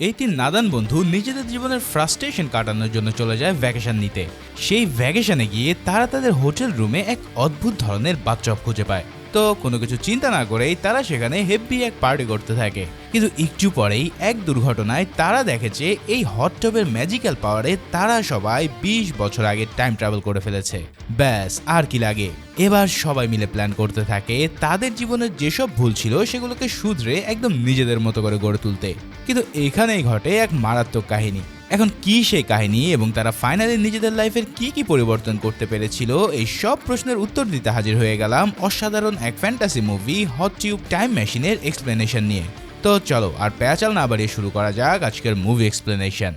এই তিন নাদান বন্ধু নিজেদের জীবনের ফ্রাস্ট্রেশন কাটানোর জন্য চলে যায় ভ্যাকেশন নিতে। সেই ভ্যাকেশনে গিয়ে তারা তাদের হোটেল রুমে এক অদ্ভুত ধরনের বাথটব খুঁজে পায়। তো কোনো কিছু চিন্তা না করেই তারা সেখানে হেভি এক পার্টি করতে থাকে। কিন্তু একটু পরেই এক দুর্ঘটনায় তারা দেখেছে এই হট টবের ম্যাজিক্যাল পাওয়ারে তারা সবাই ২০ বছর আগে টাইম ট্রাভেল করে ফেলেছে। ব্যাস, আর কি লাগে? এবার সবাই মিলে প্ল্যান করতে থাকে তাদের জীবনের যেসব ভুল ছিল সেগুলোকে শুধরে একদম নিজেদের মতো করে গড়ে তুলতে। কিন্তু এখানেই ঘটে এক মারাত্মক কাহিনী। এখন কি সেই কাহিনী এবং তারা ফাইনালি নিজেদের লাইফের কি কি পরিবর্তন করতে পেরেছিল? এই সব প্রশ্নের উত্তর দিতে হাজির হয়ে গেলাম অসাধারণ এক fantasy movie Hot Tub Time মেশিনের এক্সপ্লেনেশন নিয়ে। তো চলো, আর প্যাচাল না বাড়িয়ে শুরু করা যাক আজকের মুভি এক্সপ্লেনেশন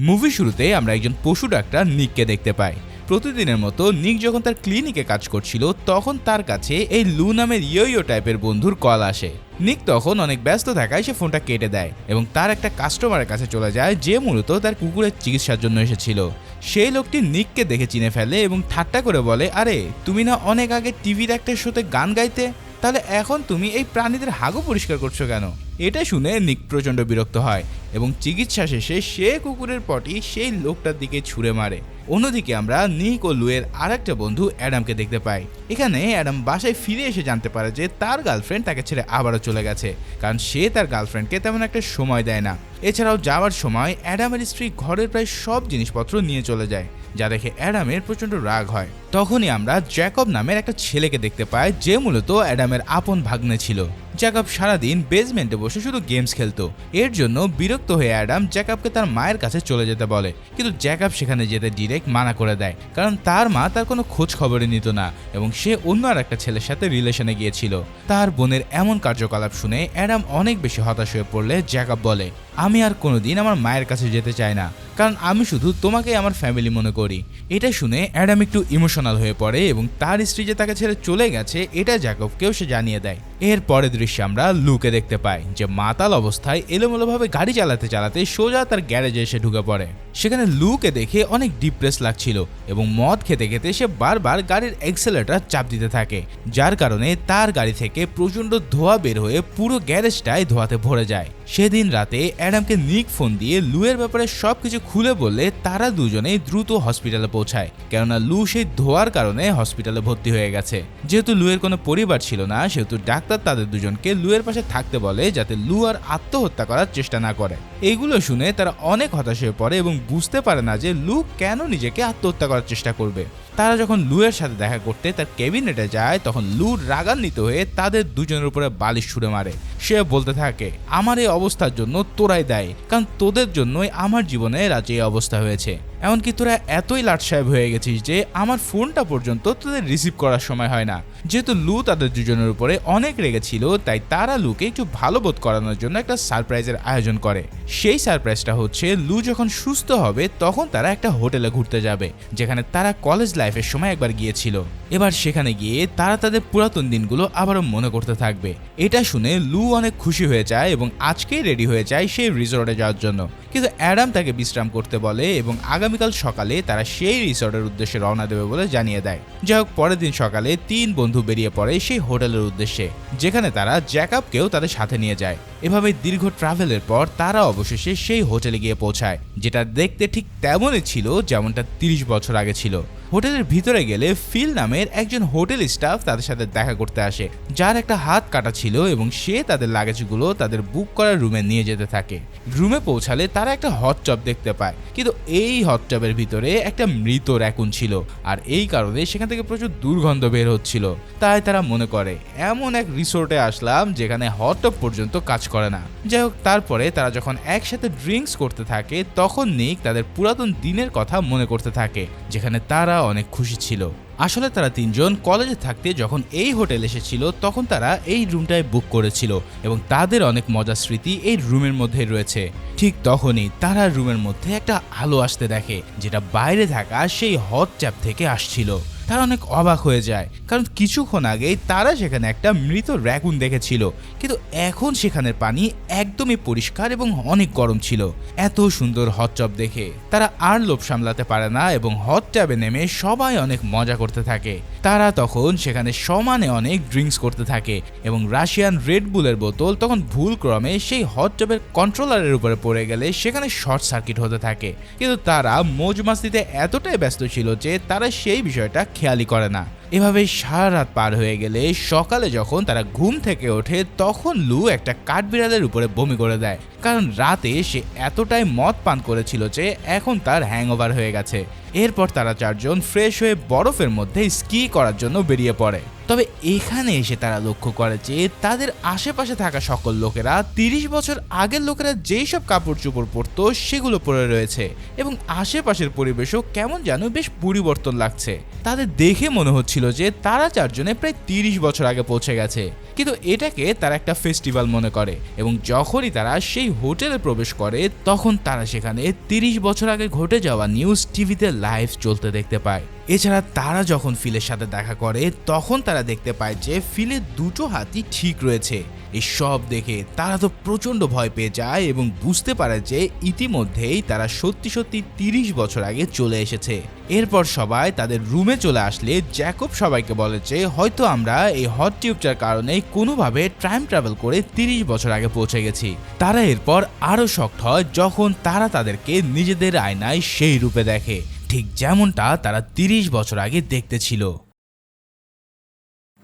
মুভি শুরুতে আমরা একজন পশু ডাক্তার নিককে দেখতে পাই। প্রতিদিনের মতো নিক যখন তার ক্লিনিকে কাজ করছিল, তখন তার কাছে এই লু নামের ইয়ো টাইপের বন্ধুর কল আসে। নিক তখন অনেক ব্যস্ত থাকায় সে ফোনটা কেটে দেয় এবং তার একটা কাস্টমারের কাছে চলে যায়, যে মূলত তার কুকুরের চিকিৎসার জন্য এসেছিল। সেই লোকটি নিককে দেখে চিনে ফেলে এবং ঠাট্টা করে বলে, আরে, তুমি না অনেক আগে টিভির একটা শোতে গান গাইতে? তাহলে এখন তুমি এই প্রাণীদের হাগু পরিষ্কার করছ কেন? এটা শুনে নিক প্রচণ্ড বিরক্ত হয় এবং চিকিৎসা শেষে সে কুকুরের পটি সেই লোকটার দিকে ছুঁড়ে মারে। অন্যদিকে আমরা নিক ও লুয়ের আর একটা বন্ধু অ্যাডামকে দেখতে পাই। এখানে অ্যাডাম বাসায় ফিরে এসে জানতে পারে যে তার গার্লফ্রেন্ড তাকে ছেড়ে আবারও চলে গেছে, কারণ সে তার গার্লফ্রেন্ডকে তেমন একটা সময় দেয় না। এছাড়াও যাওয়ার সময় অ্যাডামের স্ত্রী ঘরের প্রায় সব জিনিসপত্র নিয়ে চলে যায়, যা দেখে অ্যাডামের প্রচণ্ড রাগ হয়। তখনই আমরা জ্যাকব নামের একটা ছেলেকে দেখতে পাই যে মূলত অ্যাডামের আপন ভাগ্নে ছিল। জ্যাকব সারাদিন বেসমেন্টে বসে শুধু গেমস খেলতো। এর জন্য বিরক্ত হয়ে অ্যাডাম জ্যাকবকে তার মায়ের কাছে চলে যেতে বলে। কিন্তু জ্যাকব সেখানে যেতে ডিরেক্ট মানা করে দেয়। কারণ তার মা তার কোনো খোঁজ খবরই নিত না এবং সে অন্য আর একটা ছেলের সাথে রিলেশনে গিয়েছিল। তার বোনের এমন কার্যকলাপ শুনে অ্যাডাম অনেক বেশি হতাশ হয়ে পড়লে জ্যাকব বলে আমি আর কোনোদিন আমার মায়ের কাছে যেতে চাই না। কারণ আমি শুধু তোমাকে আমার ফ্যামিলি মনে করি। এটা শুনে অ্যাডাম একটু ইমোশনাল হয়ে পড়ে এবং তার স্ত্রী যে তাকে ছেড়ে চলে গেছে, এটা জ্যাকবকেও সে জানিয়ে দেয়। এর পরের দৃশ্যে আমরা লুকে দেখতে পাই যে মাতাল অবস্থায় এলোমেলোভাবে গাড়ি চালাতে চালাতে সোজা তার গ্যারেজে এসে ঢুকে পড়ে। সেখানে লুকে দেখে অনেক ডিপ্রেস লাগছিল এবং মদ খেতে খেতে সে বারবার গাড়ির এক্সেলেটার চাপ দিতে থাকে, যার কারণে তার গাড়ি থেকে প্রচণ্ড ধোয়া বের হয়ে পুরো গ্যারেজটাই ধোয়াতে ভরে যায়। সেদিন রাতে অ্যাডামকে নিক ফোন দিয়ে লুয়ের ব্যাপারে সবকিছু খুলে বললে তারা দুজনেই দ্রুত হসপিটালে পৌঁছায়, কেননা লু সেই ধোয়ার কারণে হসপিটালে ভর্তি হয়ে গেছে। যেহেতু লুয়ের কোনো পরিবার ছিল না, সেহেতু ডাক্তার তাদের দুজনকে লুয়ের পাশে থাকতে বলে যাতে লু আর আত্মহত্যা করার চেষ্টা না করে। এইগুলো শুনে তারা অনেক হতাশ হয়ে পড়ে এবং বুঝতে পারে না যে লু কেন নিজেকে আত্মহত্যা করার চেষ্টা করবে। তারা যখন লুয়ের সাথে দেখা করতে তার ক্যাবিনেটে যায়, তখন লু রাগান্বিত হয়ে তাদের দুজনের উপরে বালিশ ছুড়ে মারে। সে বলতে থাকে, আমার এই অবস্থার জন্য তোরাই দেয়, কারণ তোদের জন্যই আমার জীবনে আজ এই অবস্থা হয়েছে। এমনকি তোরা এতই লাট সাহেব হয়ে গেছিস যে আমার ফোনটা পর্যন্ত তোদের রিসিভ করার সময় হয় না। যেহেতু লু তাদের দুজনের উপরে অনেক রেগেছিল, তাই তারা লুকে একটু ভালো বোধ করানোর জন্য একটা সারপ্রাইজের আয়োজন করে। সেই সারপ্রাইজটা হচ্ছে, লু যখন সুস্থ হবে, তখন তারা একটা হোটেলে ঘুরতে যাবে, যেখানে তারা কলেজ লাইফের সময় একবার গিয়েছিল। এবার সেখানে গিয়ে তারা তাদের পুরাতন দিনগুলো আবারও মনে করতে থাকবে। এটা শুনে লু অনেক খুশি হয়ে যায় এবং আজকেই রেডি হয়ে যায় সেই রিসোর্টে যাওয়ার জন্য। কিন্তু অ্যাডাম তাকে বিশ্রাম করতে বলে এবং আগামীকাল সকালে তারা সেই রিসর্টের উদ্দেশ্যে রওনা দেবে বলে জানিয়ে দেয়। যাই হোক, পরের দিন সকালে তিন বন্ধু বেরিয়ে পড়ে সেই হোটেলের উদ্দেশ্যে, যেখানে তারা জ্যাকআপকেও তাদের সাথে নিয়ে যায়। এভাবে দীর্ঘ ট্রাভেলের পর তারা অবশেষে সেই হোটেলে গিয়ে পৌঁছায়, যেটা দেখতে ঠিক তেমনই ছিল যেমনটা তিরিশ বছর আগে ছিল। হোটেলের ভিতরে গেলে ফিল নামের একজন হোটেল স্টাফ তাদের সাথে দেখা করতে আসে, যার একটা হাত কাটা ছিল এবং সে তাদের লাগেজগুলো তাদের বুক করা রুমে নিয়ে যেতে থাকে। রুমে পৌঁছালে তারা একটা হট দেখতে পায়, কিন্তু এই হট চপের ভিতরে একটা মৃত র্যাকুন ছিল আর এই কারণে সেখান থেকে প্রচুর দুর্গন্ধ বের হচ্ছিল। তাই তারা মনে করে, এমন এক রিসোর্টে আসলাম যেখানে হট টপ পর্যন্ত কাজ করে। না। যাই হোক তারপরে তারা যখন একসাথে ড্রিঙ্কস করতে থাকে, তখন নিক তাদের পুরাতন দিনের কথা মনে করতে থাকে, যেখানে তারা অনেক খুশি ছিল। আসলে তারা তিনজন কলেজে থাকতে যখন এই হোটেল এসেছিল, তখন তারা এই রুমটায় বুক করেছিল এবং তাদের অনেক মজার স্মৃতি এই রুমের মধ্যে রয়েছে। ঠিক তখনই তারা রুমের মধ্যে একটা আলো আসতে দেখে, যেটা বাইরে থাকা সেই হট চ্যাপ থেকে আসছিল। তারা অনেক অবাক হয়ে যায়। কারণ কিছুক্ষণ আগেই তারা সেখানে একটা মৃত র্যাকুন দেখেছিল। কিন্তু এখন সেখানের পানি একদমই পরিষ্কার এবং অনেক গরম ছিল। এত সুন্দর হট চপ দেখে তারা আর লোভ সামলাতে পারে না এবং হট ট্যাবে নেমে সবাই অনেক মজা করতে থাকে। তারা তখন সেখানে সমানে অনেক ড্রিঙ্কস করতে থাকে এবং রাশিয়ান রেড বুলের বোতল তখন ভুল ক্রমে সেই হট টবের কন্ট্রোলারের উপরে পড়ে গেলে সেখানে শর্ট সার্কিট হতে থাকে। কিন্তু তারা মৌজ মাস্তিতে এতটাই ব্যস্ত ছিল যে তারা সেই বিষয়টা খেয়ালই করে না। এভাবে সারা রাত পার হয়ে গেলে সকালে যখন তারা ঘুম থেকে ওঠে তখন লু একটা কাঠবিড়ালের উপরে বমি করে দেয়। কারণ রাতে সে এতটাই মদ পান করেছিল যে এখন তার হ্যাংওভার হয়ে গেছে। এরপর তারা চারজন ফ্রেশ হয়ে বরফের মধ্যে স্কি করার জন্য বেরিয়ে পড়ে। তবে এখানে এসে তারা লক্ষ্য করে যে তাদের আশেপাশে থাকা সকল লোকেরা তিরিশ বছর আগের লোকেরা যেই সব কাপড় চোপড় পরতো সেগুলো পরে রয়েছে এবং আশেপাশের পরিবেশও কেমন যেন বেশ পরিবর্তন লাগছে। তাদের দেখে মনে হচ্ছিল যে তারা চারজনে প্রায় তিরিশ বছর আগে পৌঁছে গেছে। কিন্তু এটাকে তারা একটা ফেস্টিভ্যাল মনে করে এবং যখনই তারা সেই হোটেলে প্রবেশ করে, তখন তারা সেখানে তিরিশ বছর আগে ঘটে যাওয়া নিউজ টিভিতে লাইভ চলতে দেখতে পায়। এছাড়া তারা যখন ফিলের সাথে দেখা করে, তখন তারা দেখতে পায় যে ফিলের দুটো হাতই ঠিক রয়েছে। এই সব দেখে তারা তো প্রচণ্ড ভয় পেয়ে যায় এবং বুঝতে পারে যে ইতিমধ্যেই তারা সত্যি সত্যি তিরিশ বছর আগে চলে এসেছে। এরপর সবাই তাদের রুমে চলে আসলে জ্যাকব সবাইকে বলে যে, হয়তো আমরা এই হট টিউবটার কারণে কোনোভাবে টাইম ট্রাভেল করে তিরিশ বছর আগে পৌঁছে গেছি। তারা এরপর আরও শক্ত হয় যখন তারা তাদেরকে নিজেদের আয়নায় সেই রূপে দেখে। ঠিক যেমনটা তারা তিরিশ বছর আগে দেখতে ছিল।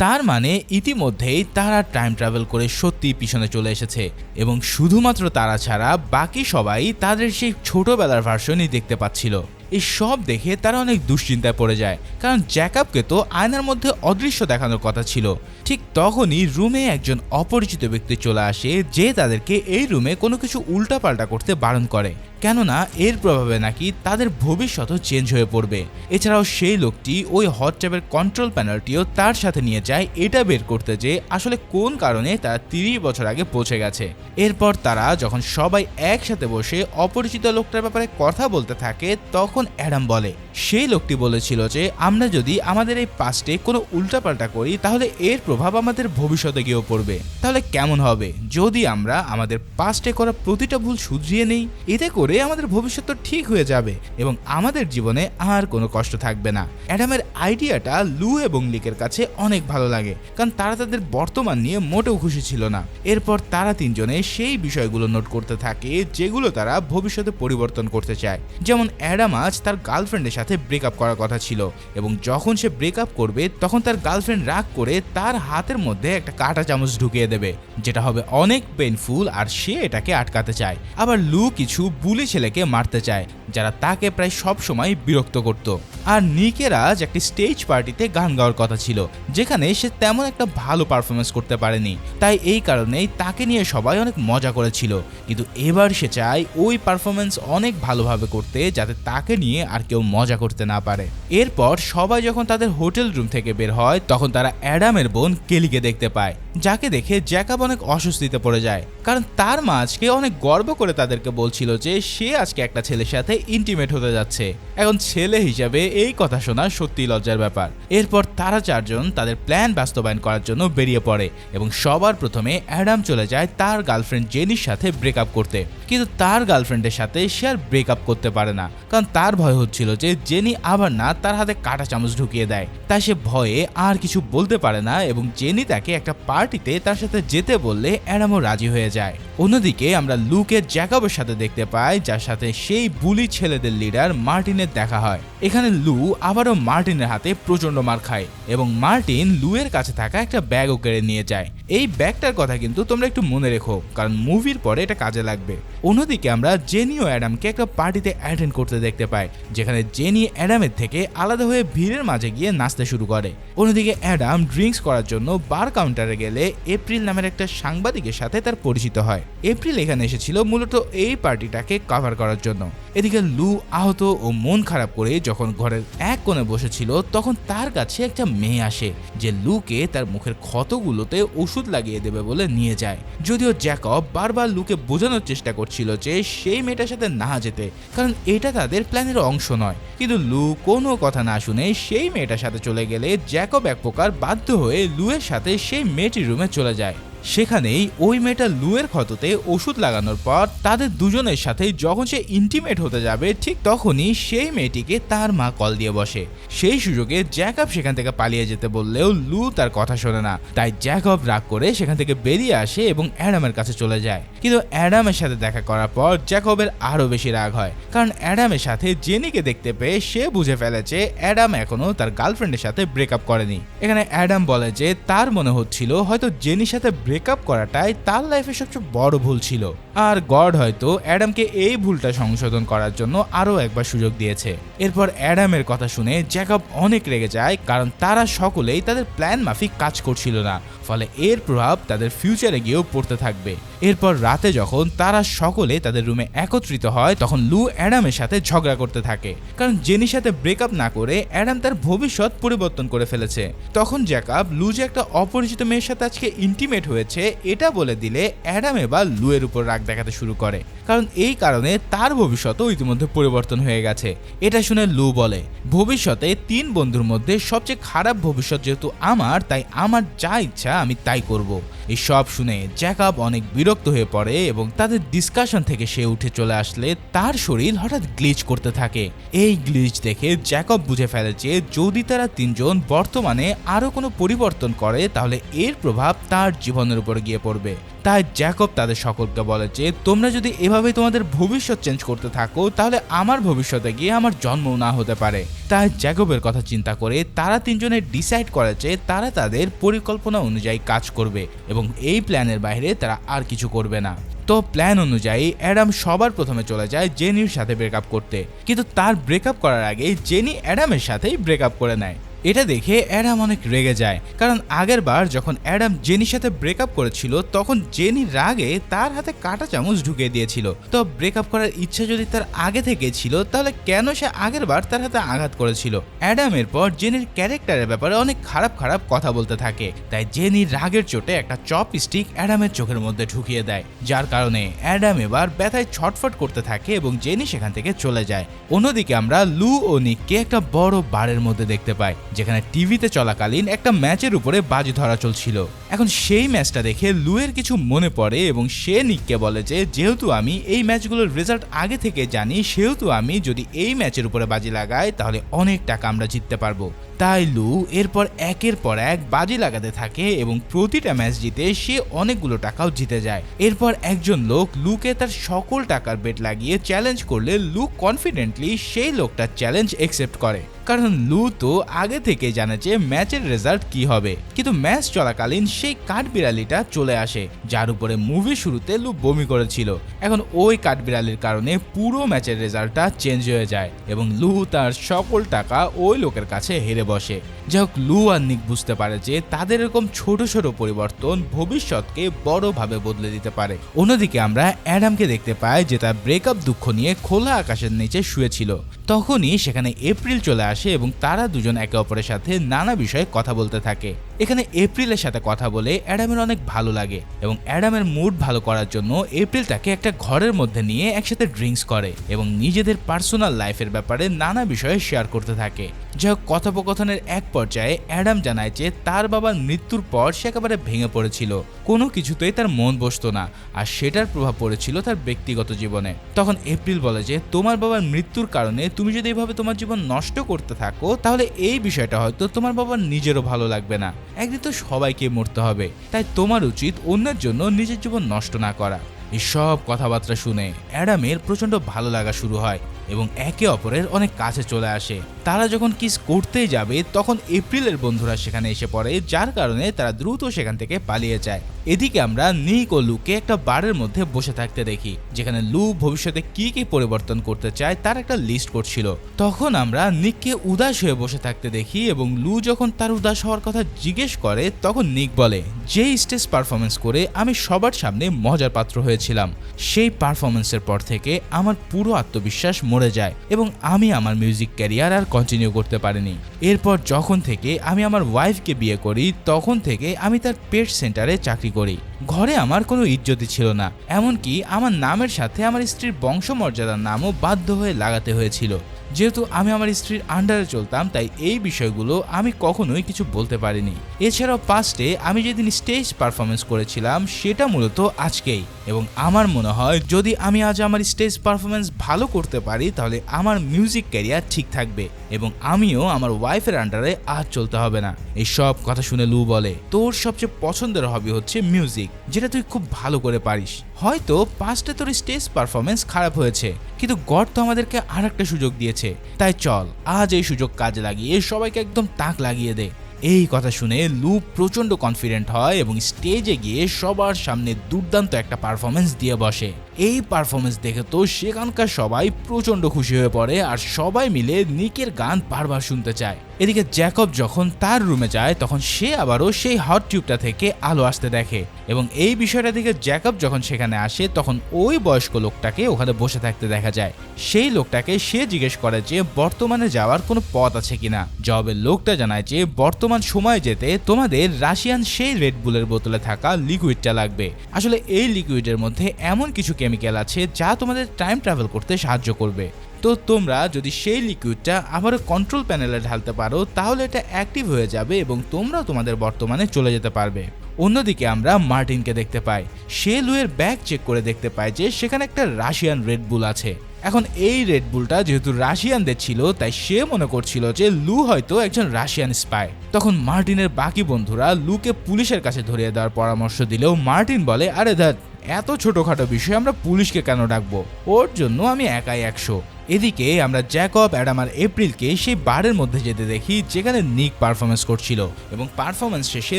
তার মানে ইতিমধ্যেই তারা টাইম ট্রাভেল করে সত্যি পিছনে চলে এসেছে এবং শুধুমাত্র তারা ছাড়া বাকি সবাই তাদের সেই ছোটবেলার ভার্সনই দেখতে পাচ্ছিল। এই সব দেখে তারা অনেক দুশ্চিন্তায় পড়ে যায়, কারণ জ্যাকবকে তো আয়নার মধ্যে অদৃশ্য দেখানোর কথা ছিল। ঠিক তখনই রুমে একজন অপরিচিত ব্যক্তি চলে আসে যে তাদেরকে এই রুমে কোনো কিছু উল্টাপাল্টা করতে বারণ করে। কেননা এর প্রভাবে নাকি তাদের ভবিষ্যৎও চেঞ্জ হয়ে পড়বে। এছাড়াও সেই লোকটি ওই হট কন্ট্রোল প্যানেলটিও তার সাথে নিয়ে যায়, এটা বের করতে যে আসলে কোন কারণে তারা তিরিশ বছর আগে পৌঁছে গেছে। এরপর তারা যখন সবাই একসাথে বসে অপরিচিত লোকটার ব্যাপারে কথা বলতে থাকে, তখন অ্যাডাম বলে, সেই লোকটি বলেছিল যে, আমরা যদি আমাদের এই পাস্টে কোনো উল্টাপাল্টা করি, তাহলে এর প্রভাব আমাদের ভবিষ্যতে গিয়েও পড়বে। তাহলে কেমন হবে? যদি আমরা আমাদের পাস্টে করা প্রতিটা ভুল শুধরিয়ে নেই, এতে করে আমাদের ভবিষ্যৎ তো ঠিক হয়ে যাবে এবং আমাদের জীবনে আর কোনো কষ্ট থাকবে না। অ্যাডামের আইডিয়াটা লু এবং লিকের কাছে অনেক ভালো লাগে, কারণ তারা তাদের বর্তমান নিয়ে মোটেও খুশি ছিল না। এরপর তারা তিনজনে সেই বিষয়গুলো নোট করতে থাকে যেগুলো তারা ভবিষ্যতে পরিবর্তন করতে চায়। যেমন অ্যাডাম আজ তার গার্লফ্রেন্ডের সাথে ব্রেকআপ করার কথা ছিল এবং যখন সে ব্রেকআপ করবে, তখন তার গার্লফ্রেন্ড রাগ করে তার হাতের মধ্যে একটা কাঁটা চামচ ঢুকিয়ে দেবে, যেটা হবে অনেক পেনফুল আর সে এটাকে আটকাতে চায়। আবার লু কিছু বুলি ছেলেকে মারতে চায়, যারা তাকে প্রায় সব সময় বিরক্ত করত। আর নিকেরাজ একটি স্টেজ পার্টিতে গান গাওয়ার কথা ছিল, যেখানে সে তেমন একটা ভালো পারফরমেন্স করতে পারেনি। তাই এই কারণেই তাকে নিয়ে সবাই অনেক মজা করেছিল। কিন্তু এবার সে চায় ওই পারফরমেন্স অনেক ভালোভাবে করতে, যাতে তাকে নিয়ে আর কেউ মজা করতে না পারে। এরপর সবাই যখন তাদের হোটেল রুম থেকে বের হয়, তখন তারা অ্যাডামের বোন কেলিকে দেখতে পায়। যাকে দেখে জ্যাকাব অনেক অস্বস্তিতে পড়ে যায়। কারণ তার মা আজকে অনেক গর্ব করে তাদেরকে বলছিল যে সে আজকে একটা ছেলের সাথে ইন্টিমেট হতে যাচ্ছে। এখন ছেলে হিসাবে এই কথা শোনা সত্যি লজ্জার ব্যাপার। এরপর তারা চারজন তাদের প্ল্যান বাস্তবায়ন করার জন্য বেরিয়ে পড়ে এবং সবার প্রথমে অ্যাডাম চলে যায় তার গার্লফ্রেন্ড জেনির সাথে ব্রেকআপ করতে। কিন্তু তার গার্লফ্রেন্ডের সাথে সে আর ব্রেকআপ করতে পারে না। কারণ তার ভয় হচ্ছিল যে জেনি আবার না তার হাতে কাটা চামচ ঢুকিয়ে দেয়। তাই সে ভয়ে আর কিছু বলতে পারে না এবং জেনি তাকে একটা পার্টিতে তার সাথে যেতে বললে অ্যাডামও রাজি হয়ে যায়। অন্যদিকে আমরা লুকে জ্যাকবের সাথে দেখতে পাই, যার সাথে সেই বুলি ছেলেদের লিডার মার্টিনের দেখা হয়। এখানে লু আবারও মার্টিনের হাতে প্রচণ্ড মার খায় এবং মার্টিন লুয়ের কাছে থাকা একটা ব্যাগও কেড়ে নিয়ে যায়। এই ব্যাগটার কথা কিন্তু তোমরা একটু মনে রেখো, কারণ মুভির পরে এটা কাজে লাগবে। অন্যদিকে আমরা জেনি ও অ্যাডামকে একটা পার্টিতে অ্যাটেন্ড করতে দেখতে পাই, যেখানে জেনি অ্যাডামের থেকে আলাদা হয়ে ভিড়ের মাঝে গিয়ে নাচতে শুরু করে। অন্যদিকে অ্যাডাম ড্রিঙ্কস করার জন্য বার কাউন্টারে গেলে এপ্রিল নামের একটা সাংবাদিকের সাথে তার পরিচিত হয়। এপ্রিল এখানে এসেছিল মূলত এই পার্টিটাকে কভার করার জন্য। এদিকে লু আহত ও মন খারাপ করে যখন ঘরের এক কোণে বসেছিল, তখন তার কাছে একটা মেয়ে আসে, যে লুকে তার মুখের ক্ষতগুলোতে ওষুধ লাগিয়ে দেবে বলে নিয়ে যায়। যদিও জ্যাকব বারবার লুকে বোঝানোর চেষ্টা করছিল যে সেই মেয়েটার সাথে না যেতে, কারণ এটা তাদের প্ল্যানের অংশ নয়। কিন্তু লু কোনো কথা না শুনে সেই মেয়েটার সাথে চলে গেলে জ্যাকব এক প্রকার বাধ্য হয়ে লুয়ের সাথে সেই মেয়েটির রুমে চলে যায়। সেখানেই ওই মেয়েটা লুয়ের ক্ষততে ওষুধ লাগানোর পর তাদের দুজনের সাথে যখন সে ইন্টিমেট হতে যাবে, ঠিক তখনই সেই মেয়েটিকে তার মা কল দিয়ে বসে। সেই সুযোগে জ্যাকব সেখান থেকে পালিয়ে যেতে বললেও লু তার কথা শোনে না। তাই জ্যাকব রাগ করে সেখান থেকে বেরিয়ে আসে এবং অ্যাডামের কাছে চলে যায়। কিন্তু অ্যাডামের সাথে দেখা করার পর জ্যাকবের আরও বেশি রাগ হয়। কারণ অ্যাডামের সাথে জেনিকে দেখতে পেয়ে সে বুঝে ফেলেছে অ্যাডাম এখনও তার গার্লফ্রেন্ডের সাথে ব্রেকআপ করেনি। এখানে অ্যাডাম বলে যে তার মনে হচ্ছিল হয়তো জেনির সাথে ব্রেকআপ করাটাই তার লাইফে সবচেয়ে বড় ভুল ছিল। আর গড হয়তো অ্যাডামকে এই ভুলটা সংশোধন করার জন্য আরও একবার সুযোগ দিয়েছে। এরপর অ্যাডামের কথা শুনে জ্যাকব অনেক রেগে যায়, কারণ তারা সকলেই তাদের প্ল্যান মাফিক কাজ করছিল না, ফলে এর প্রভাব তাদের ফিউচারে গিয়েও পড়তে থাকবে। এরপর রাতে যখন তারা সকলে তাদের রুমে একত্রিত হয়, তখন লু অ্যাডামের সাথে ঝগড়া করতে থাকে। কারণ জেনির সাথে ব্রেকআপ না করে অ্যাডাম তার ভবিষ্যৎ পরিবর্তন করে ফেলেছে। তখন জ্যাকাব লু যে একটা অপরিচিত মেয়ের সাথে আজকে ইন্টিমেট হয়েছে, এটা বলে দিলে অ্যাডাম এবার লুয়ের উপর রাগ দেখাতে শুরু করে। কারণ এই কারণে তার ভবিষ্যতও ইতিমধ্যে পরিবর্তন হয়ে গেছে। এটা শুনে লু বলে, ভবিষ্যতে তিন বন্ধুর মধ্যে সবচেয়ে খারাপ ভবিষ্যৎ যেহেতু আমার, তাই আমার যা ইচ্ছা আমি তাই করব। এই সব শুনে জ্যাকাব অনেক বিরক্ত হয়ে পড়ে এবং তাদের ডিসকাশন থেকে সে উঠে চলে আসলে তার শরীর হঠাৎ গ্লিচ করতে থাকে। এই গ্লিচ দেখে জ্যাকব বুঝে ফেলে যে যদি তারা তিনজন বর্তমানে আরও কোনো পরিবর্তন করে, তাহলে এর প্রভাব তার জীবনের উপর গিয়ে পড়বে। তাই জ্যাকব তাদের সকলকে বলে যে, তোমরা যদি এভাবে তোমাদের ভবিষ্যৎ চেঞ্জ করতে থাকো, তাহলে আমার ভবিষ্যতে গিয়ে আমার জন্ম না হতে পারে। তাই জ্যাকবের কথা চিন্তা করে তারা তিনজনে ডিসাইড করে যে তারা তাদের পরিকল্পনা অনুযায়ী কাজ করবে এবং এই প্ল্যানের বাইরে তারা আর কিছু করবে না। তো প্ল্যান অনুযায়ী অ্যাডাম সবার প্রথমে চলে যায় জেনির সাথে ব্রেকআপ করতে। কিন্তু তার ব্রেকআপ করার আগে জেনি অ্যাডামের সাথেই ব্রেকআপ করে নেয়। এটা দেখে অ্যাডাম অনেক রেগে যায়, কারণ আগের বার যখন অ্যাডাম জেনির সাথে ব্রেকআপ করেছিল, তখন জেনি রাগে তার হাতে কাটা চামচ ঢুকিয়ে দিয়েছিল। তো ব্রেকআপ করার ইচ্ছা যদি তার আগে থেকে ছিল, তাহলে কেন সে আগের বার তার হাতে আঘাত করেছিল? অ্যাডাম এরপর জেনির ক্যারেক্টারের ব্যাপারে অনেক খারাপ খারাপ কথা বলতে থাকে। তাই জেনি রাগের চোটে একটা চপ স্টিক অ্যাডামের চোখের মধ্যে ঢুকিয়ে দেয়। যার কারণে অ্যাডাম এবার ব্যথায় ছটফট করতে থাকে এবং জেনি সেখান থেকে চলে যায়। অন্যদিকে আমরা লু ও নিককে একটা বড় বারের মধ্যে দেখতে পাই। যেখানে টিভিতে চলাকালীন একটা ম্যাচের উপরে বাজি ধরা চলছিল। এখন সেই ম্যাচটা দেখে লুয়ের কিছু মনে পড়ে এবং সে নিককে বলে যে, যেহেতু আমি এই ম্যাচগুলোর রেজাল্ট আগে থেকে জানি, সেহেতু আমি যদি এই ম্যাচের উপরে বাজি লাগাই, তাহলে অনেক টাকা আমরা জিততে পারব। তাই লু এরপর একের পর এক বাজি লাগাতে থাকে এবং প্রতিটা ম্যাচ জিতে সে অনেকগুলো টাকাও জিতে যায়। এরপর একজন লোক লুকে তার সকল টাকার বেট লাগিয়ে চ্যালেঞ্জ করলে লু কনফিডেন্টলি সেই লোকটার চ্যালেঞ্জ একসেপ্ট করে। কারণ লু তো আগে থেকে জানে যে ম্যাচের রেজাল্ট কি হবে। কিন্তু ম্যাচ চলাকালীন সেই কাঠবিড়ালিটা চলে আসে, যার উপরে মুভি শুরুতে লু বমি করেছিল। এখন ওই কাঠবিড়ালির কারণে পুরো ম্যাচের রেজাল্টটা চেঞ্জ হয়ে যায় এবং লু তার সকল টাকা ওই লোকের কাছে হেরে বসে। যাই হোক, লু আর নিক বুঝতে পারে যে তাদের এরকম ছোট ছোট পরিবর্তন ভবিষ্যৎকে বড়ভাবে বদলে দিতে পারে। অন্যদিকে আমরা অ্যাডামকে দেখতে পাই যে তার ব্রেকআপ দুঃখ নিয়ে খোলা আকাশের নিচে শুয়েছিল। তখনই সেখানে এপ্রিল চলে আসে এবং তারা দুজন একে অপরের সাথে নানা বিষয়ে কথা বলতে থাকে। এখানে এপ্রিলের সাথে কথা বলে অ্যাডামের অনেক ভালো লাগে এবং অ্যাডামের মুড ভালো করার জন্য এপ্রিল তাকে একটা ঘরের মধ্যে নিয়ে একসাথে ড্রিঙ্কস করে এবং নিজেদের পার্সোনাল লাইফের ব্যাপারে নানা বিষয়ে শেয়ার করতে থাকে। যাই হোক, কথোপকথনের এক পর্যায়ে অ্যাডাম জানায় যে তার বাবার মৃত্যুর পর সে একেবারে ভেঙে পড়েছিল। কোনো কিছুতেই তার মন বসতো না, আর সেটার প্রভাব পড়েছিল তার ব্যক্তিগত জীবনে। তখন এপ্রিল বলে যে, তোমার বাবার মৃত্যুর কারণে তুমি যদি এভাবে তোমার জীবন নষ্ট করতে থাকো, তাহলে এই বিষয়টা হয়তো তোমার বাবার নিজেরও ভালো লাগবে না। একদিন তো সবাইকে মরতে হবে। তাই তোমার উচিত অন্যের জন্য নিজের জীবন নষ্ট না করা। এই সব কথাবার্তা শুনে অ্যাডামের প্রচণ্ড ভালো লাগা শুরু হয়। এবং একে অপরের অনেক কাছে চলে আসে। তারা যখন কিস করতেই যাবে, তখন এপ্রিলের বন্ধুরা সেখানে এসে পড়ে, যার কারণে তারা দ্রুত সেখান থেকে পালিয়ে যায়। এদিকে আমরা নিক ও লুকে একটা বারের মধ্যে বসে থাকতে দেখি, যেখানে লু ভবিষ্যতে কি কি পরিবর্তন করতে চায় তার একটা লিস্ট করছিল। তখন আমরা নিককে উদাস হয়ে বসে থাকতে দেখি এবং লু যখন তার উদাস হওয়ার কথা জিজ্ঞেস করে, তখন নিক বলে, যে স্টেজ পারফরমেন্স করে আমি সবার সামনে মজার পাত্র হয়েছিলাম। সেই পারফরমেন্সের পর থেকে আমার পুরো আত্মবিশ্বাস মরে যায় এবং আমি আমার মিউজিক ক্যারিয়ার আর কন্টিনিউ করতে পারিনি। এরপর যখন থেকে আমি আমার ওয়াইফকে বিয়ে করি, তখন থেকে আমি তার পেট সেন্টারে চাকরি করি। ঘরে আমার কোনো ইজ্জতি ছিল না, এমনকি আমার নামের সাথে আমার স্ত্রীর বংশমর্যাদার নামও বাধ্য হয়ে লাগাতে হয়েছিল। যেহেতু আমি আমার স্ত্রীর আন্ডারে চলতাম, তাই এই বিষয়গুলো আমি কখনোই কিছু বলতে পারিনি। এছাড়াও পাস্টে আমি যেদিন স্টেজ পারফরমেন্স করেছিলাম, সেটা মূলত আজকেই। এবং আমার মনে হয়, যদি আমি আজ আমার স্টেজ পারফরমেন্স ভালো করতে পারি, তাহলে আমার মিউজিক ক্যারিয়ার ঠিক থাকবে এবং আমিও আমার ওয়াইফের আন্ডারে আর চলতে হবে না। এই সব কথা শুনে লু বলে, তোর সবচেয়ে পছন্দের হবি হচ্ছে মিউজিক যেটা তুই খুব ভালো করে পারিস। হয়তো পাঁচটা তোর স্টেজ পারফরমেন্স খারাপ হয়েছে, কিন্তু গড তো আমাদেরকে আর একটা সুযোগ দিয়েছে। তাই চল, আজ এই সুযোগ কাজে লাগিয়ে সবাইকে একদম তাক লাগিয়ে দে। এই কথা শুনে লু প্রচণ্ড কনফিডেন্ট হয় এবং স্টেজে গিয়ে সবার সামনে দুর্দান্ত একটা পারফরমেন্স দিয়ে বসে। এই পারফরমেন্স দেখে তো সেখানকার সবাই প্রচণ্ড খুশি হয়ে পড়ে আর সবাই মিলে নিকের গান বারবার শুনতে চায়। এদিকে জ্যাকব যখন তার রুমে যায়, তখন সে আবারও সেই হট টিউবটা থেকে আলো আসতে দেখে এবং এই বিষয়টা দেখে জ্যাকব যখন সেখানে আসে, তখন ওই বয়স্ক লোকটাকে ওখানে বসে থাকতে দেখা যায়। সেই লোকটাকে সে জিজ্ঞেস করে যে, বর্তমানে যাওয়ার কোনো পথ আছে কিনা? জবের লোকটা জানায় যে, বর্তমান সময়ে যেতে তোমাদের রাশিয়ান সেই রেড বুলের বোতলে থাকা লিকুইডটা লাগবে। আসলে এই লিকুইডের মধ্যে এমন কিছু কেমিক্যাল আছে যা তোমাদের টাইম ট্রাভেল করতে সাহায্য করবে। তো তোমরা যদি সেই লিকুইডটা আবারও কন্ট্রোল প্যানেলে ঢালতে পারো, তাহলে এটা অ্যাক্টিভ হয়ে যাবে এবং তোমরাও তোমাদের বর্তমানে চলে যেতে পারবে। অন্যদিকে আমরা মার্টিনকে দেখতে পাই। সে লুয়ের ব্যাগ চেক করে দেখতে পায় যে সেখানে একটা রাশিয়ান রেড বুল আছে। এখন এই রেড বুলটা যেহেতু রাশিয়ানদের ছিল, তাই সে মনে করছিল যে লু হয়তো একজন রাশিয়ান স্পাই তখন মার্টিনের বাকি বন্ধুরা লুকে পুলিশের কাছে ধরিয়ে দেওয়ার পরামর্শ দিলেও মার্টিন বলে, আরে ধ্যাত এত ছোটখাটো বিষয়ে আমরা পুলিশকে কেন ডাকবো? ওর জন্য আমি একাই একশো। এদিকে আমরা জ্যাকব অ্যাডাম আর এপ্রিলকে সেই বারের মধ্যে যেতে দেখি যেখানে নিক পারফরমেন্স করছিল এবং পারফরমেন্স শেষে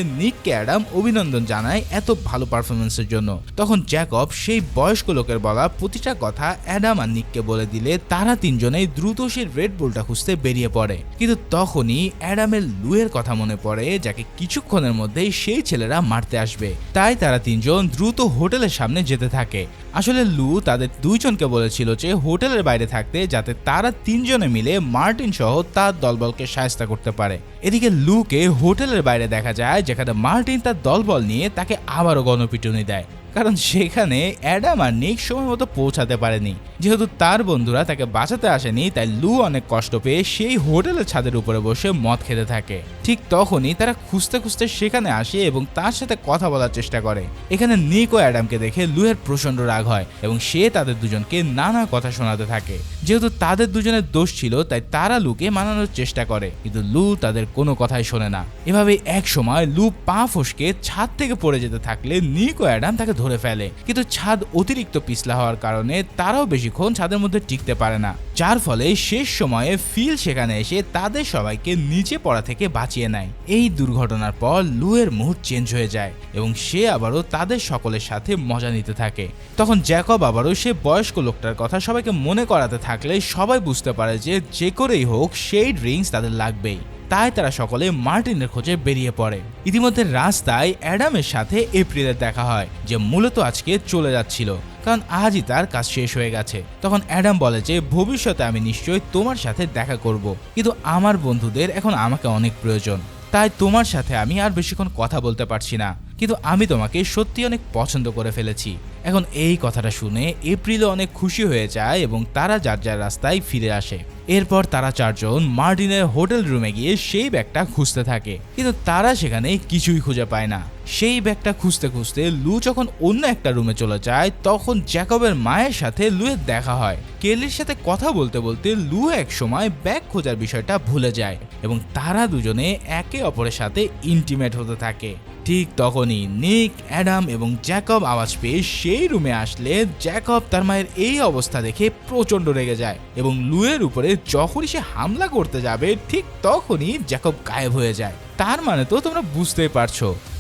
নিককে অ্যাডাম অভিনন্দন জানায় এত ভালো পারফরমেন্সের জন্য। তখন জ্যাকব সেই বয়স্ক লোকের বলা প্রতিটা কথা অ্যাডাম আর নিককে বলে দিলে তারা তিনজনেই দ্রুত সেই রেড বুলটা খুঁজতে বেরিয়ে পড়ে। কিন্তু তখনই অ্যাডামের লুয়ের কথা মনে পড়ে যাকে কিছুক্ষণের মধ্যেই সেই ছেলেরা মারতে আসবে। তাই তারা তিনজন দ্রুত হোটেলের সামনে যেতে থাকে। আসলে লু তাদের দুইজনকে বলেছিল যে হোটেলের বাইরে থাকতে যাতে তারা তিনজনে মিলে মার্টিন সহ তার দলবলকে সায়স্তা করতে পারে। এদিকে লুকে হোটেলের বাইরে দেখা যায় যেখানে মার্টিন তার দলবল নিয়ে তাকে আবারও গণপিটুনি দেয়। কারণ সেখানে অ্যাডাম আর নিক সময় মতো পৌঁছাতে পারেনি। যেহেতু তার বন্ধুরা তাকে বাঁচাতে আসেনি, তাই লু অনেক কষ্ট পেয়ে সেই হোটেলের ছাদের উপরে বসে মদ খেতে থাকে। ঠিক তখনই তারা খুঁজতে খুঁজতে সেখানে আসে এবং তার সাথে কথা বলার চেষ্টা করে। এখানে নিক ও অ্যাডামকে দেখে লুয়ের প্রচণ্ড রাগ হয় এবং সে তাদের দুজনকে নানা কথা শোনাতে থাকে। যেহেতু তাদের দুজনের দোষ ছিল, তাই তারা লুকে মানানোর চেষ্টা করে, কিন্তু লু তাদের কোনো কথাই শোনে না। এভাবে এক সময় লু পা ফসকে ছাদ থেকে পড়ে যেতে থাকলে নিক ও অ্যাডাম তাকে ধরে ফেলে। কিন্তু ছাদ অতিরিক্ত পিছলা হওয়ার কারণে তারাও বেশিক্ষণ ছাদের মধ্যে টিকতে পারে না। যার ফলে শেষ সময়ে ফিল সেখানে এসে তাদের সবাইকে নিচে পড়া থেকে বাঁচিয়ে নেয়। এই দুর্ঘটনার পর লুয়ের মুড চেঞ্জ হয়ে যায় এবং সে আবারও তাদের সকলের সাথে মজা নিতে থাকে। তখন জ্যাকব আবারও সে বয়স্ক লোকটার কথা সবাইকে মনে করাতে থাকলে সবাই বুঝতে পারে যে যে করেই হোক সেই ড্রিঙ্কস তাদের লাগবেই। তাই তারা সকলে মার্টিনের খোঁজে বেরিয়ে পড়ে। ইতিমধ্যে রাস্তায় অ্যাডামের সাথে এপ্রিলের দেখা হয়, যে মূলত আজকে চলে যাচ্ছিল, কারণ আজই তার কাজ শেষ হয়ে গেছে। তখন অ্যাডাম বলে যে, ভবিষ্যতে আমি নিশ্চয়ই তোমার সাথে দেখা করব, কিন্তু আমার বন্ধুদের এখন আমাকে অনেক প্রয়োজন। তাই তোমার সাথে আমি আর বেশিক্ষণ কথা বলতে পারছি না। কিন্তু আমি তোমাকে সত্যি অনেক পছন্দ করে ফেলেছি। এখন এই কথাটা শুনে এপ্রিলও অনেক খুশি হয়ে যায় এবং তারা যার যার রাস্তায় ফিরে আসে। এরপর তারা চারজন মার্টিনের হোটেল রুমে গিয়ে সেই ব্যাগটা খুঁজতে থাকে। কিন্তু তারা সেখানে কিছুই খুঁজে পায় না। সেই ব্যাগটা খুঁজতে খুঁজতে লু যখন অন্য একটা রুমে চলে যায়, তখন জ্যাকবের মায়ের সাথে লুয়ের দেখা হয়। কেলির সাথে কথা বলতে বলতে লু এক সময় ব্যাগ খোঁজার বিষয়টা ভুলে যায় এবং তারা দুজনে একে অপরের সাথে ইন্টিমেট হতে থাকে। ঠিক তখনই নিক, অ্যাডাম এবং জ্যাকব আওয়াজ পেয়ে সেই রুমে আসলে জ্যাকব তার মায়ের এই অবস্থা দেখে প্রচণ্ড রেগে যায় এবং লুয়ের উপরে যখনই সে হামলা করতে যাবে, ঠিক তখনই জ্যাকব গায়েব হয়ে যায়। তার মানে তো তোমরা বুঝতেই পারছ,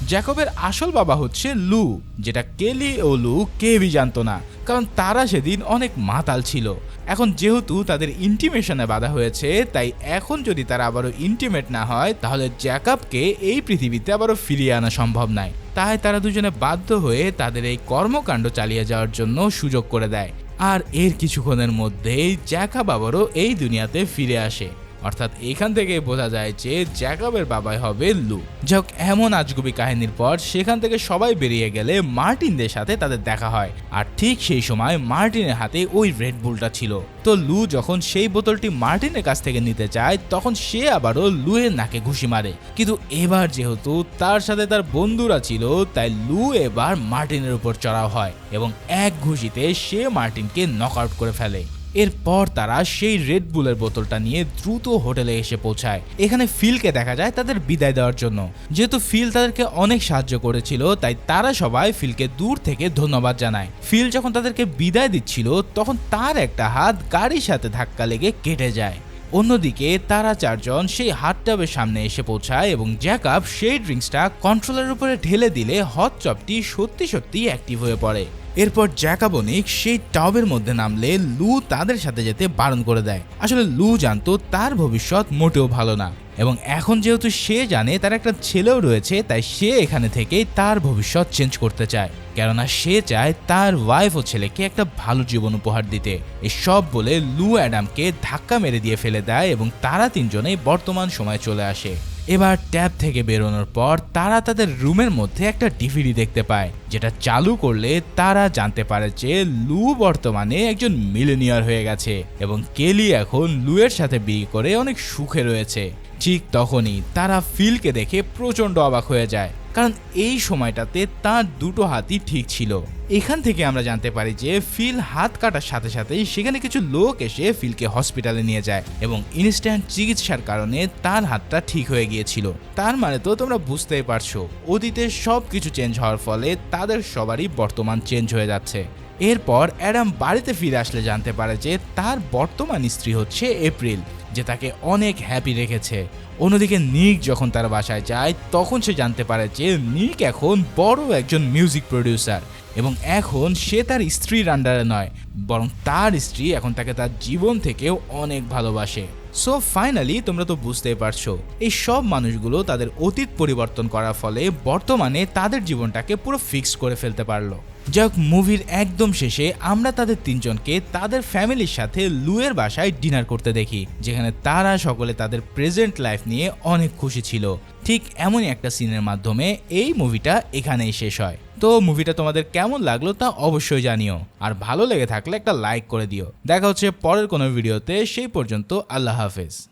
জ্যাকবের আসল বাবা হচ্ছে লু, যেটা কেলি ও লু কেউই জানতো না, কারণ তারা সেদিন অনেক মাতাল ছিল। এখন যেহেতু তাদের ইন্টিমেশনে বাধা হয়েছে, তাই এখন যদি তারা আবারও ইন্টিমেট না হয়, তাহলে জ্যাকবকে এই পৃথিবীতে আবারও ফিরিয়ে আনা সম্ভব নয়। তাই তারা দুজনে বাধ্য হয়ে তাদের এই কর্মকাণ্ড চালিয়ে যাওয়ার জন্য সুযোগ করে দেয়। আর এর কিছুক্ষণের মধ্যেই জ্যাকাব আবারও এই দুনিয়াতে ফিরে আসে। অর্থাৎ এখান থেকে বোঝা যায় যে জ্যাকবের বাবাই হবে লু। যাক, এমন আজগুবি কাহিনীর পর সেখান থেকে সবাই বেরিয়ে গেলে মার্টিনদের সাথে তাদের দেখা হয়। আর ঠিক সেই সময় মার্টিনের হাতে ওই রেড বুলটা ছিল। তো লু যখন সেই বোতলটি মার্টিনের কাছ থেকে নিতে চায়, তখন সে আবারও লুয়ের নাকে ঘুষি মারে। কিন্তু এবার যেহেতু তার সাথে তার বন্ধুরা ছিল, তাই লু এবার মার্টিনের উপর চড়াও হয় এবং এক ঘুষিতে সে মার্টিনকে নক আউট করে ফেলে। এরপর তারা সেই রেড বুলের বোতলটা নিয়ে দ্রুত হোটেলে এসে পৌঁছায়। এখানে ফিলকে দেখা যায় তাদের বিদায় দেওয়ার জন্য। যেহেতু ফিল তাদেরকে অনেক সাহায্য করেছিল, তাই তারা সবাই ফিলকে দূর থেকে ধন্যবাদ জানায়। ফিল যখন তাদেরকে বিদায় দিচ্ছিল, তখন তার একটা হাত গাড়ির সাথে ধাক্কা লেগে কেটে যায়। অন্যদিকে তারা চারজন সেই হাট টাবের সামনে এসে পৌঁছায় এবং জ্যাকআপ সেই ড্রিঙ্কসটা কন্ট্রোলের উপরে ঢেলে দিলে হট চপটি সত্যি সত্যি অ্যাক্টিভ হয়ে পড়ে। এরপর জ্যাকাবনিক সেই টবের মধ্যে নামলে লু তাদের সাথে যেতে বারণ করে দেয়। আসলে লু জানতো তার ভবিষ্যৎ মোটেও ভালো না এবং এখন যেহেতু সে জানে তার একটা ছেলেও রয়েছে, তাই সে এখানে থেকেই তার ভবিষ্যৎ চেঞ্জ করতে চায়। কেননা সে চায় তার ওয়াইফ ও ছেলেকে একটা ভালো জীবন উপহার দিতে। এসব বলে লু অ্যাডামকে ধাক্কা মেরে দিয়ে ফেলে দেয় এবং তারা তিনজনেই বর্তমান সময়ে চলে আসে। এবার ট্যাব থেকে বেরোনোর পর তারা তাদের রুমের মধ্যে একটা ডিভিডি দেখতে পায়, যেটা চালু করলে তারা জানতে পারে যে লু বর্তমানে একজন মিলেনিয়ার হয়ে গেছে এবং কেলি এখন লুয়ের সাথে বিয়ে করে অনেক সুখে রয়েছে। ঠিক তখনই তারা ফিলকে দেখে প্রচণ্ড অবাক হয়ে যায়, কারণ এই সময়টাতে তার দুটো হাতই ঠিক ছিল। এখান থেকে আমরা জানতে পারি যে ফিল হাত কাটার সাথে সাথেই সেখানে কিছু লোক এসে ফিলকে হসপিটালে নিয়ে যায় এবং ইনস্ট্যান্ট চিকিৎসার কারণে তার হাতটা ঠিক হয়ে গিয়েছিল। তার মানে তো তোমরা বুঝতেই পারছ, অতীতে সব কিছু চেঞ্জ হওয়ার ফলে তাদের সবারই বর্তমান চেঞ্জ হয়ে যাচ্ছে। এরপর অ্যাডাম বাড়িতে ফিরে আসলে জানতে পারে যে তার বর্তমান স্ত্রী হচ্ছে এপ্রিল, যে তাকে অনেক হ্যাপি রেখেছে। অন্যদিকে নিক যখন তার বাসায় যায়, তখন সে জানতে পারে যে নিক এখন বড় একজন মিউজিক প্রডিউসার এবং এখন সে তার স্ত্রীর আন্ডারে নয়, বরং তার স্ত্রী এখন তাকে তার জীবন থেকেও অনেক ভালোবাসে। সো ফাইনালি তোমরা তো বুঝতেই পারছ, এই সব মানুষগুলো তাদের অতীত পরিবর্তন করার ফলে বর্তমানে তাদের জীবনটাকে পুরো ফিক্স করে ফেলতে পারল। যাক, মুভির একদম শেষে আমরা তাদের তিনজনকে তাদের ফ্যামিলির সাথে লুয়ের বাসায় ডিনার করতে দেখি, যেখানে তারা সকলে তাদের প্রেজেন্ট লাইফ নিয়ে অনেক খুশি ছিল। ঠিক এমনই একটা সিনের মাধ্যমে এই মুভিটা এখানেই শেষ হয়। তো মুভিটা তোমাদের কেমন লাগল তা অবশ্যই জানিও, আর ভালো লেগে থাকলে একটা লাইক করে দিও। দেখা হচ্ছে পরের কোনো ভিডিওতে, সেই পর্যন্ত আল্লাহ হাফেজ।